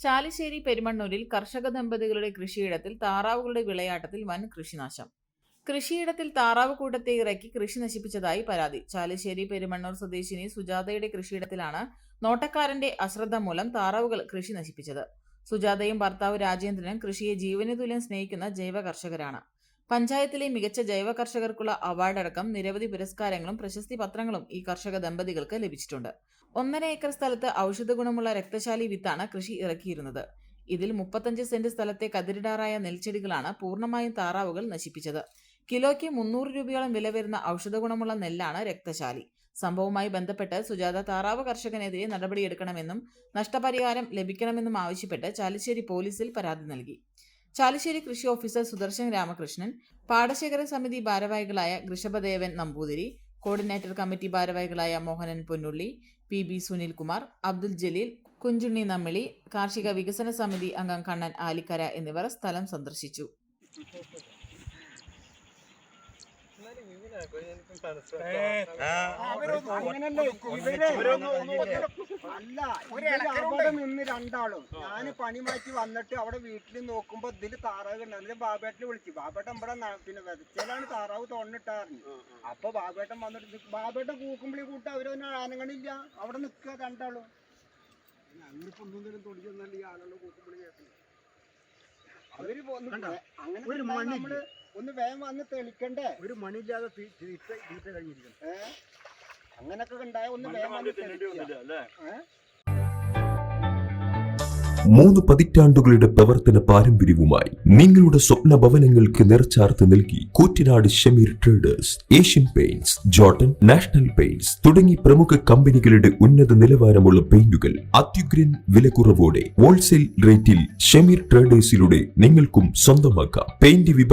ചാലിശ്ശേരി പെരുമണ്ണൂരിൽ കർഷക ദമ്പതികളുടെ കൃഷിയിടത്തിൽ താറാവുകളുടെ വിളയാട്ടത്തിൽ വൻ കൃഷിനാശം. കൃഷിയിടത്തിൽ താറാവ് കൂട്ടത്തെ ഇറക്കി കൃഷി നശിപ്പിച്ചതായി പരാതി. ചാലിശ്ശേരി പെരുമണ്ണൂർ സ്വദേശിനി സുജാതയുടെ കൃഷിയിടത്തിലാണ് നോട്ടക്കാരന്റെ അശ്രദ്ധ മൂലം താറാവുകൾ കൃഷി നശിപ്പിച്ചത്. സുജാതയും ഭർത്താവ് രാജേന്ദ്രനും കൃഷിയെ ജീവന് തുല്യം സ്നേഹിക്കുന്ന ജൈവ കർഷകരാണ് പഞ്ചായത്തിലെ മികച്ച ജൈവ കർഷകർക്കുള്ള അവാർഡടക്കം നിരവധി പുരസ്കാരങ്ങളും പ്രശസ്തി പത്രങ്ങളും ഈ കർഷക ദമ്പതികൾക്ക് ലഭിച്ചിട്ടുണ്ട്. ഒന്നര ഏക്കർ സ്ഥലത്ത് ഔഷധ ഗുണമുള്ള രക്തശാലി വിത്താണ് കൃഷി ഇറക്കിയിരുന്നത്. ഇതിൽ മുപ്പത്തഞ്ച് സെന്റ് സ്ഥലത്തെ കതിരിടാറായ നെൽച്ചെടികളാണ് പൂർണമായും താറാവുകൾ നശിപ്പിച്ചത്. കിലോയ്ക്ക് മുന്നൂറ് രൂപയോളം വില വരുന്ന ഔഷധ ഗുണമുള്ള നെല്ലാണ് രക്തശാലി. സംഭവവുമായി ബന്ധപ്പെട്ട് സുജാത താറാവ് കർഷകനെതിരെ നടപടിയെടുക്കണമെന്നും നഷ്ടപരിഹാരം ലഭിക്കണമെന്നും ആവശ്യപ്പെട്ട് ചാലിശ്ശേരി പോലീസിൽ പരാതി നൽകി. ചാലിശ്ശേരി കൃഷി ഓഫീസർ സുദർശൻ രാമകൃഷ്ണൻ പാടശേഖര സമിതി ഭാരവാഹികളായ ഋഷഭദേവൻ നമ്പൂതിരി കോർഡിനേറ്റർ കമ്മിറ്റി ഭാരവാഹികളായ മോഹനൻ പൊന്നുള്ളി പി ബി സുനിൽകുമാർ അബ്ദുൽ ജലീൽ കുഞ്ചുണ്ണി നമ്മിളി കാർഷിക വികസന സമിതി അംഗം കണ്ണൻ ആലിക്കര എന്നിവർ സ്ഥലം സന്ദർശിച്ചു. അല്ല അവിടെ നിന്ന് രണ്ടാളും. ഞാൻ പണി മാറ്റി വന്നിട്ട് അവിടെ വീട്ടിൽ നോക്കുമ്പോ ഇതിൽ താറാവ് ഉണ്ടായിരുന്നു ബാബേട്ടനെ വിളിച്ചു. ബാബേട്ടൻ ഇവിടെ പിന്നെ വെച്ചാലാണ് താറാവ് തോന്നിട്ടാറിഞ്ഞു അപ്പൊ ബാബേട്ടൻ വന്നിട്ട് ബാബേട്ടൻ കൂക്കുമ്പിളി കൂട്ട് അവരൊന്നും ആനങ്ങളില്ല അവിടെ നിക്കുക രണ്ടാളും. ഞങ്ങളിപ്പോ ഒന്നും തൊടിച്ചൊന്നല്ല ഈ ആളുകൾ കൂക്കുമ്പിളി കേൾക്കുന്നത് അവർ അങ്ങനെ ഒരു മണിക്ക്. നമ്മൾ ഒന്ന് വേഗം വന്ന് തെളിക്കണ്ടേ? ഒരു മണിയില്ലാതെ തീറ്റ തീറ്റ കഴിഞ്ഞിരിക്കുന്നു. ഏ? അങ്ങനൊക്കെ ഉണ്ടായ ഒന്ന് വേഗം വന്ന് തെളിക്കുക മൂന്ന് പതിറ്റാണ്ടുകളുടെ പ്രവർത്തന പാരമ്പര്യവുമായി നിങ്ങളുടെ സ്വപ്ന ഭവനങ്ങൾക്ക് നിറച്ചാർത്ത് നൽകി Koottanad Shameer traders Asian Paints Jotun National Paints തുടങ്ങി പ്രമുഖ കമ്പനികളുടെ ഉന്നത നിലവാരമുള്ള പെയിന്റുകൾ അത്യുഗ്രൻ വിലക്കുറവോടെ ഹോൾസെയിൽ റേറ്റിൽ ഷമീർ ട്രേഡേഴ്സിലൂടെ നിങ്ങൾക്കും സ്വന്തമാക്കാം. പെയിന്റ് വിഭാഗം